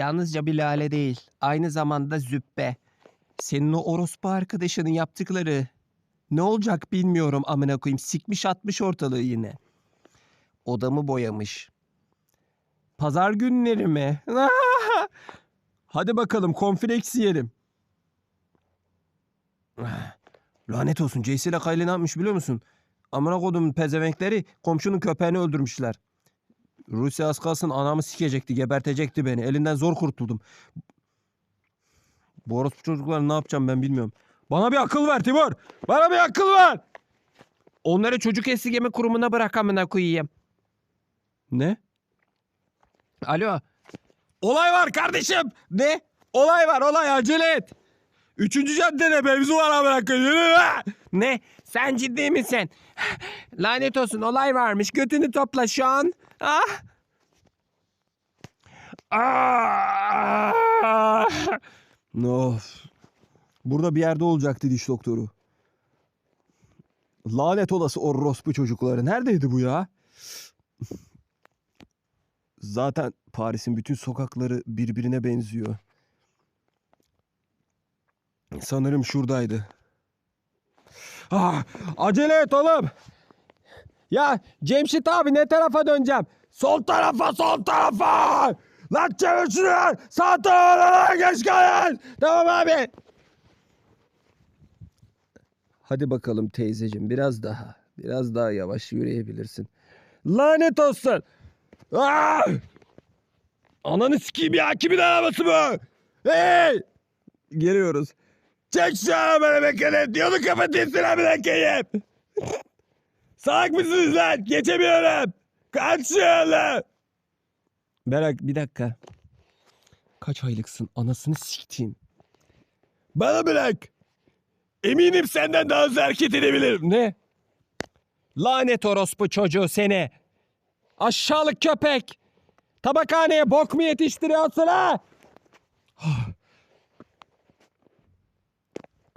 Yalnızca bir lale değil. Aynı zamanda züppe. Senin o orospu arkadaşının yaptıkları. Ne olacak bilmiyorum amına koyayım. Sikmiş atmış ortalığı yine. Odamı boyamış. Pazar günleri mi? Hadi bakalım konfleks yiyelim. Lanet olsun. Ceysi ile Kayli ne yapmış biliyor musun? Amına kodumun pezevenkleri komşunun köpeğini öldürmüşler. Rusya az kalsın anamı sikecekti, gebertecekti beni. Elinden zor kurtuldum. Bu orospu çocuklar ne yapacağım ben bilmiyorum. Bana bir akıl ver Timur. Bana bir akıl ver. Onları çocuk esirgeme kurumuna bırak amına koyayım. Ne? Alo. Olay var kardeşim. Ne? Olay var olay acele et. Üçüncü caddede mevzu var amına koyayım. Ne? Sen ciddi misin? Lanet olsun olay varmış. Götünü topla şu an. Ah. Ah. Of. Burada bir yerde olacaktı diş doktoru. Lanet olası orospu çocukları. Neredeydi bu ya? Zaten Paris'in bütün sokakları birbirine benziyor. Sanırım şuradaydı. Ah, acele et oğlum. Ya Cemşit abi ne tarafa döneceğim? Sol tarafa sol tarafa. Lan çevir şunu. Sağ tarafa geç kalın. Tamam abi. Hadi bakalım teyzeciğim biraz daha. Biraz daha yavaş yürüyebilirsin. Lanet olsun. Ah! Ananı sikeyim ya kimin arabası bu? Hey! Geliyoruz. Çek şu arabanı bekle. Yolu kapatın sıra bir dakikayı. Salak mısınız lan? Geçemiyorum. Kaç şöyle. Berak bir dakika. Kaç aylıksın? Anasını siktiğim. Bana bırak. Eminim senden daha hızlı hareket edebilirim. Ne? Lanet orospu çocuğu seni. Aşağılık köpek. Tabakhaneye bok mu yetiştiriyorsun ha?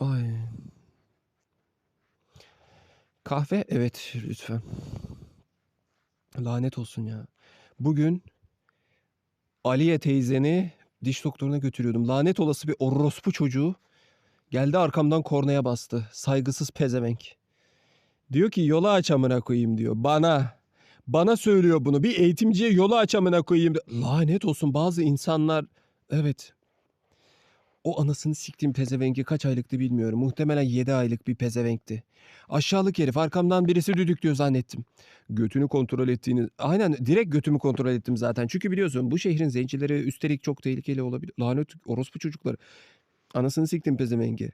Ay. Kahve evet lütfen. Lanet olsun ya. Bugün Aliye teyzeni diş doktoruna götürüyordum. Lanet olası bir orospu çocuğu geldi arkamdan kornaya bastı. Saygısız pezevenk. Diyor ki yolu aç amına koyayım diyor. Bana. Bana söylüyor bunu. Bir eğitimciye yolu aç amına koyayım. Lanet olsun bazı insanlar evet o anasını siktiğim pezevenki kaç aylıktı bilmiyorum. Muhtemelen 7 aylık bir pezevenkti. Aşağılık herif arkamdan birisi düdüklüyor zannettim. Götünü kontrol ettiğini... Aynen direkt götümü kontrol ettim zaten. Çünkü biliyorsun bu şehrin zencileri üstelik çok tehlikeli olabilir. Lanet orospu çocukları. Anasını siktim pezevenki.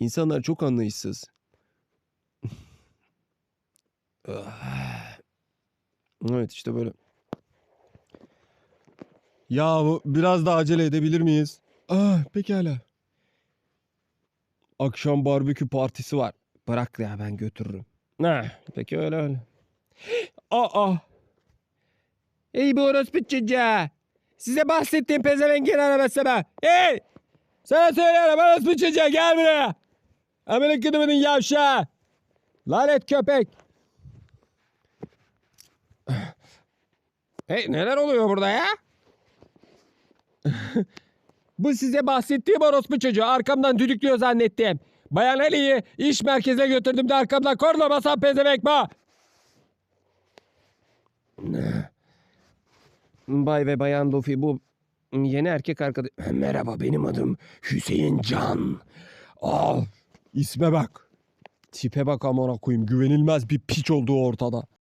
İnsanlar çok anlayışsız. evet işte böyle. Ya biraz da acele edebilir miyiz? Ah pekala. Akşam barbekü partisi var. Bırak ya ben götürürüm. Ne? Peki öyle öyle. Aa. Ey bu orospu çocuğa. Size bahsettiğim pezevengin arabası be. Hey! Sana söylüyorum orospu çocuğa gel buraya. Amına kıdımının yavşağı. Lanet köpek. Hey neler oluyor burada ya? Bu size bahsettiğim orospu çocuğu arkamdan düdüklüyor zannettim. Bayan Ali'yi iş merkezine götürdüm de arkamdan korna basan pezevenk bu. Bay ve Bayan Luffy bu yeni erkek arkadaş... Merhaba benim adım Hüseyin Can. Al isme bak. Tipe bak amına koyayım güvenilmez bir piç olduğu ortada.